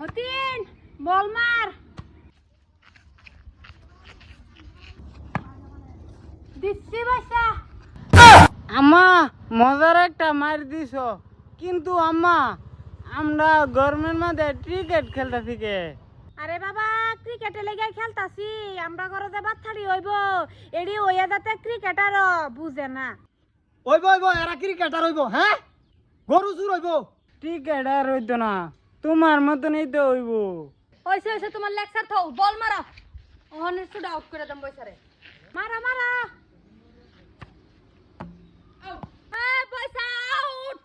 হতিন বল মার। দিচ্ছি বাসা আম্মা মজার একটা মার দিছ। কিন্তু আম্মা আমরা গরমের মধ্যে ক্রিকেট খেলতে থেকে আরে বাবা ক্রিকেটে লেগে খেলতাছি। আমরা ঘরে যে বাচ্চারি হইব এডি ওয়া যাতে ক্রিকেটার বুঝে না। ওইব ওইব এরা ক্রিকেটার হইব হ্যাঁ? গরু চুর হইব। ক্রিকেট আর হইতো না। তোমার মতনই তো হইব। হইছে হইছে তোমার লেকচার থাও বল মারা। ওহনে শুড আউট করে দেন বইসারে মারা মারা। এই পয়সা আউট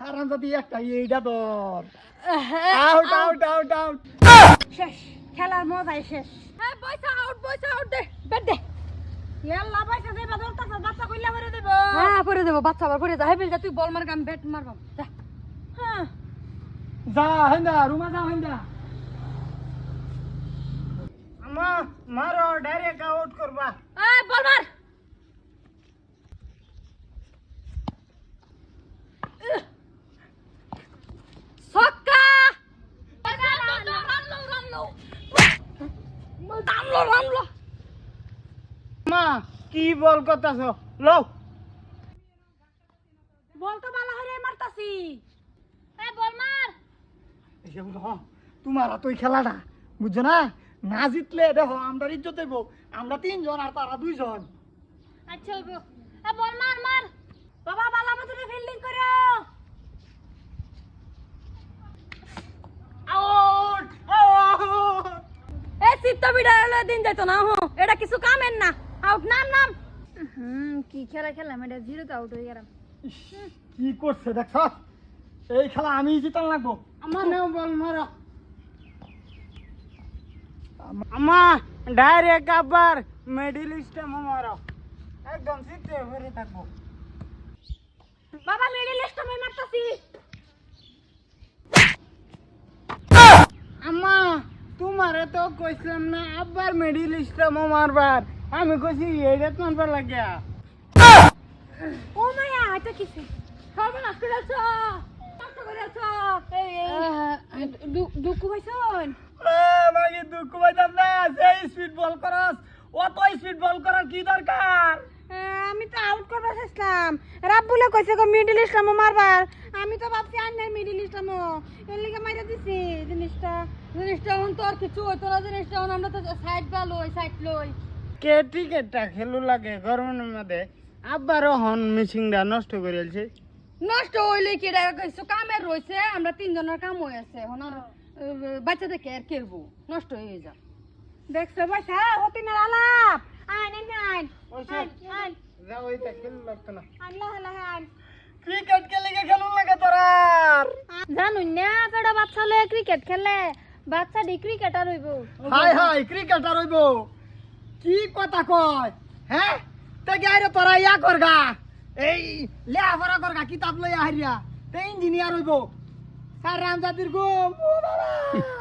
হারাম যদি একটা এইটা ধর আউট আউট আউট আউট শেষ খেলার মজাই শেষ। এই পয়সা আউট পয়সা আউট দে বেট দে। ইয়াল্লা পয়সা দেবা দরতা বাচ্চা কইলা ভরে দেব। হ্যাঁ ভরে দেব বাচ্চা আবার ভরে যা। হেবিল যা তুই বল মার গাম ব্যাট মারবাম। যা। হ্যাঁ যা হেন্দা রুমা যা হেন্দা। আম্মা মারো ডাইরেক্ট আউট করবা। এই বল মার। ছক্কা। রামলো রামলো। রামলো রামলো আম্মা কি বল করতেছ? লও। বল তো ভালো হরে মারতাছি। এই বল মার তোমার তুই খেলাটা বুঝছ না? না জিতলে দেখো আমরা ইজ্জত হইব। আমরা তিনজন আর তারা দুইজন। আচ্ছা হইব। বল মার মার। বাবা বালা মতরে ফিল্ডিং করো। আউট আউট এ চিত্ত বিড়ালে দিন যাইতো না হো। এটা কিছু কামের না। আউট নাম নাম। হুম কি খেলা খেলাম এটা জিরোতে আউট হয়ে গেলাম। কি করছে দেখছ? এই খেলা আমি জিতান লাগবো। আমার নাও বল মারো। আম্মা ডাইরেক্ট আবার মিডিল স্টেম মারো। একদম সিটে ভরে থাকব। বাবা মিডিল লিস্ট আমি মারতাছি। আম্মা তোমারে তো কইছিলাম না আবার মিডিল স্টেম মারবার। আমি কইছি এডেত মারবার লাগিয়া। ও মায়া এটা কিছে সর্বনাশ করেছ করেছ? এই এই দুকু ভাইছন মাগি দুঃখ পাইতাম না। সেই স্পিড বল করস। অত স্পিড বল করার কি দরকার? আমি তো আউট করবার চেষ্টাম রাব্বুলে কইছে গো মিডিল ইসলাম মারবার। আমি তো ভাবছি আন্নার মিডিল ইসলাম এর লিগে মাইরা দিছি জিনিসটা। জিনিসটা হন তো আর কিছু হইতো না জিনিসটা হন আমরা তো সাইড বা লই সাইড লই। কে ক্রিকেটটা খেলু লাগে গরমের মধ্যে? আবারও হন মিছিংটা নষ্ট করেছে নষ্ট হইলে কি এটা কিছু কামের রইছে আমরা তিনজনের কাম হয়ে আছে এখন আর বাচ্চাদেরকে আর কেরবো নষ্ট হয়ে যা দেখছ বাসা হতি না আলাপ। আইন আইন। আইন যাও ওইটা খেলু লাগতো না। আইন লাহ লাহ আইন। ক্রিকেট খেলে গে খেলুন লাগে তোরার জানুন না কটা বাচ্চা লয়ে ক্রিকেট খেলে। বাচ্চা ডি ক্রিকেটার হইব। হাই হাই ক্রিকেটার হইব। কি কথা কয়? হ্যাঁ? তে গাইরে তোরা ইয়া করগা? এই লেখাপড়া করগা কিতাব লইয়া হারিয়া তে ইঞ্জিনিয়ার হইব। স্যার রামজাতির গো বাবা!